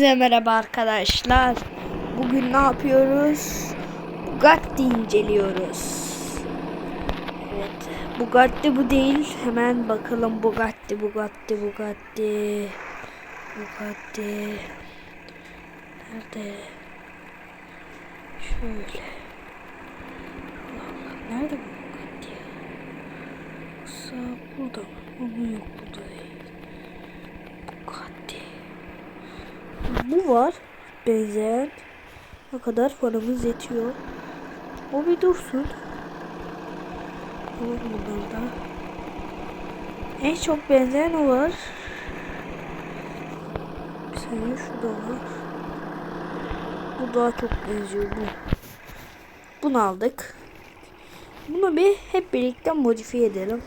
Hepinize merhaba arkadaşlar. Bugün ne yapıyoruz? Bugatti inceliyoruz. Evet. Bugatti bu değil. Hemen bakalım Bugatti, Bugatti, Bugatti. Bugatti. Nerede? Şöyle. Nerede bu Bugatti? Yoksa burada mı? Yok burada değil. Bugatti. Bu var. Benzeyen. Ne kadar paramız yetiyor. O bir dursun. Olur bunlarda. En çok benzeyen o var. Bir saniye şurada var. Bu daha çok benziyor bu. Bunu aldık. Bunu bir hep birlikte modifiye edelim.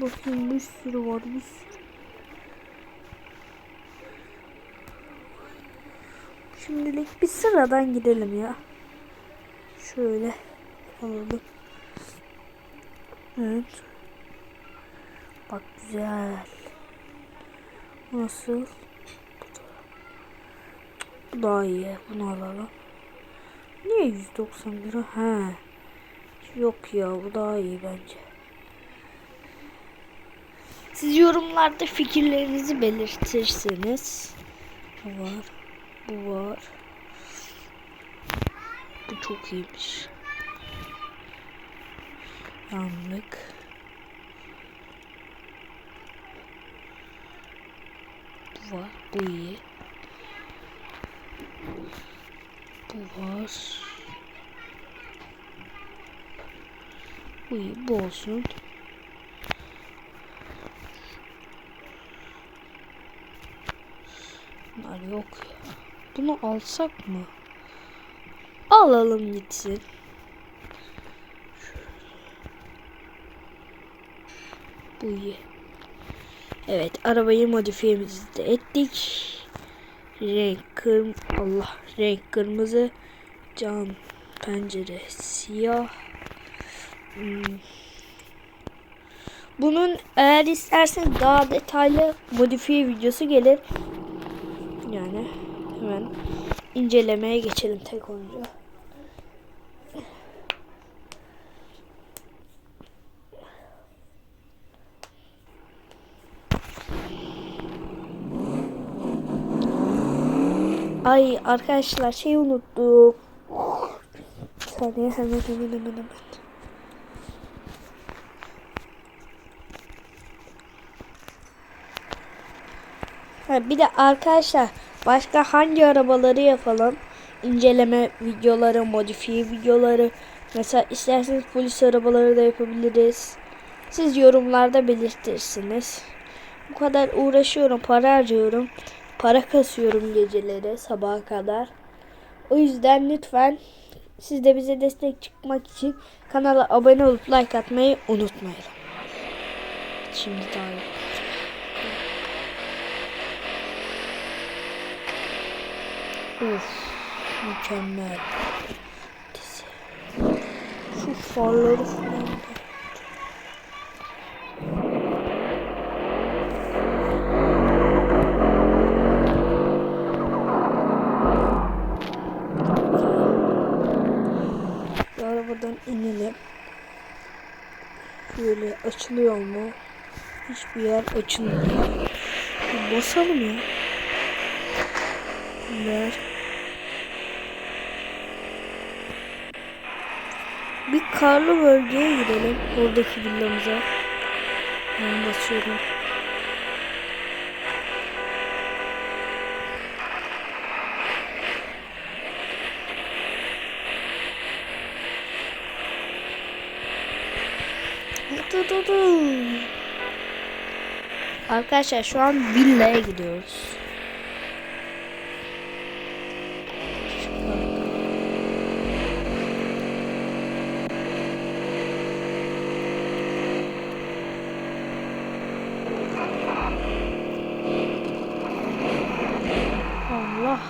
Bakayım bir sürü var bir sürü. Şimdilik bir sıradan gidelim ya. Şöyle alalım. Evet. Bak güzel. Nasıl? Bu daha iyi. Bunu alalım. Niye 190 lira? He. Yok ya bu daha iyi bence. Siz yorumlarda fikirlerinizi belirtirseniz. Var. Bu var. Bu çok iyiymiş. Yanlık. Bu var. Bu iyi. Bu var. Bu iyi. Bu olsun. Bunlar yok ya. Bunu alsak mı? Alalım gitsin. Bu iyi. Evet arabayı modifiyemizi de ettik. Renk kırm Allah renk kırmızı cam pencere siyah. Hmm. Bunun eğer isterseniz daha detaylı modifiye videosu gelir. Yani hemen incelemeye geçelim tek oyuncu. Ay arkadaşlar şey unuttuk. Bir saniye hemen hemen hemen hemen. Ha, bir de arkadaşlar başka hangi arabaları yapalım? İnceleme videoları, modifiye videoları. Mesela isterseniz polis arabaları da yapabiliriz. Siz yorumlarda belirtirsiniz. Bu kadar uğraşıyorum, para harcıyorum. Para kasıyorum geceleri sabaha kadar. O yüzden lütfen siz de bize destek çıkmak için kanala abone olup like atmayı unutmayın. Şimdi daha Of mükemmel. Şu farları falan arabadan inelim. Şöyle açılıyor mu? Hiçbir yer açılmıyor. Basalım ya. Ver. Bir karlı bölgeye gidelim. Oradaki villamıza. Ben basıyorum. Arkadaşlar şu an villaya gidiyoruz. Allah.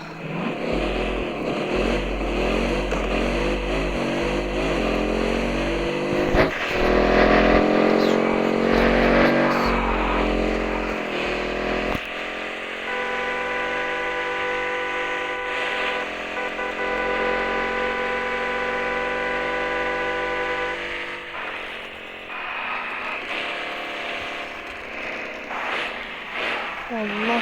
Allah.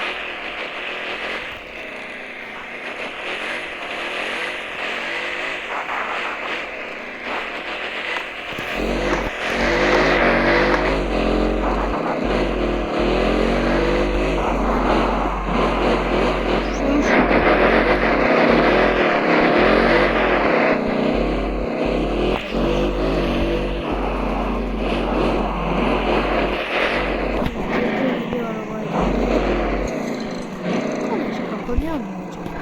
Kapanıyor mu acaba? Ya da boş ver.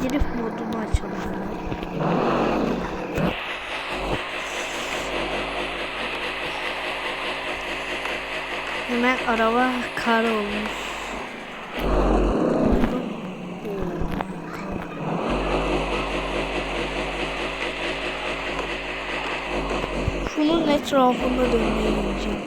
Drift modunu açalım hemen. Araba kar olmuş. Şunun etrafında dönmeye gideceğim.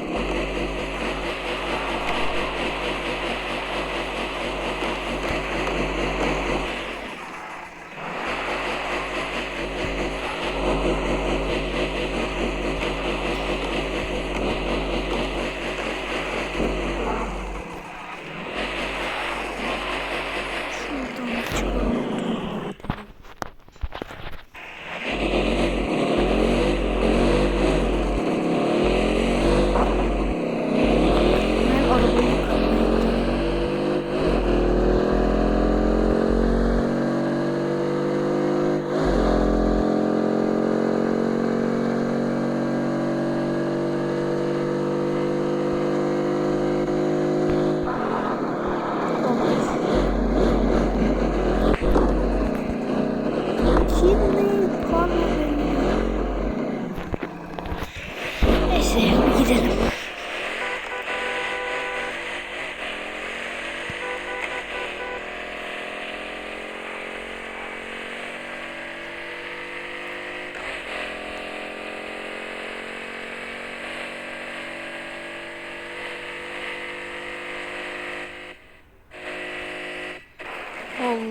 Şuradan çıkalım. Ben arabayı yıkamaya gidiyorum. Şimdi Neyse bir gidelim.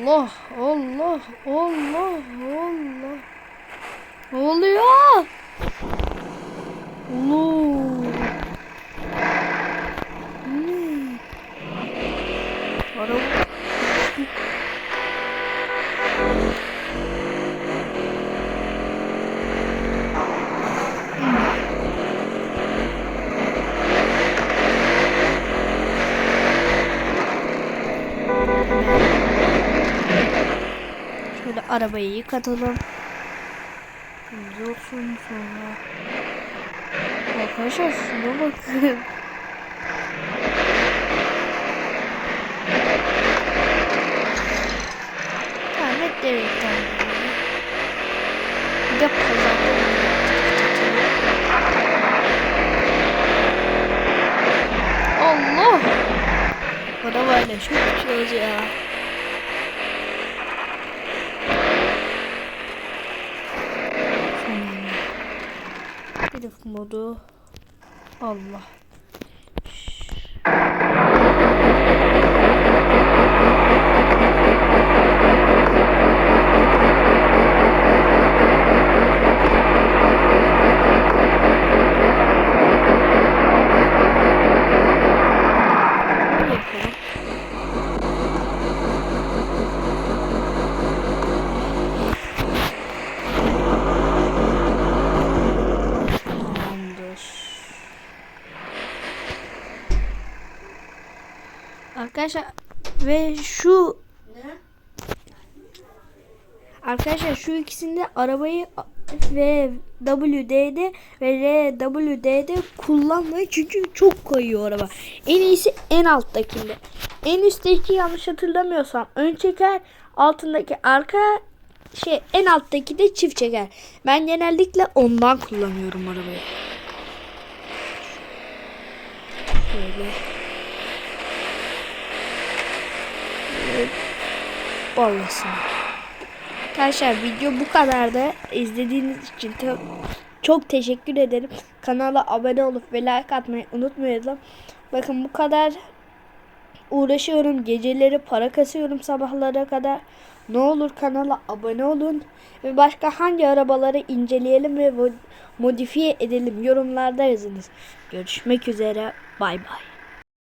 Allah Allah Allah Allah. Ne oluyor? Allah. Ne? Araba. Şöyle arabayı yıkatalım. Temiz olsun sonra. Arkadaşlar şuna bakın. Tane delikten. Bir de pazarda. Allah! Arabayla çok uçuyoruz ya. Hedef modu. Allah. Yapalım. Tamamdır. Arkadaşlar ve şu Arkadaşlar şu ikisinde arabayı ve WD'de ve RWD'de kullanmayın çünkü çok koyuyor araba. En iyisi en alttakinde. En üstteki yanlış hatırlamıyorsam ön çeker, altındaki arka şey en alttaki de çift çeker. Ben genellikle ondan kullanıyorum arabayı. Şöyle. Evet. Ballasın. Arkadaşlar video bu kadar da izlediğiniz için çok teşekkür ederim. Kanala abone olup ve like atmayı unutmayalım. Bakın bu kadar uğraşıyorum. Geceleri para kasıyorum sabahlara kadar. Ne olur kanala abone olun. Ve başka hangi arabaları inceleyelim ve mo- modifiye edelim yorumlarda yazınız. Görüşmek üzere. Bay bay.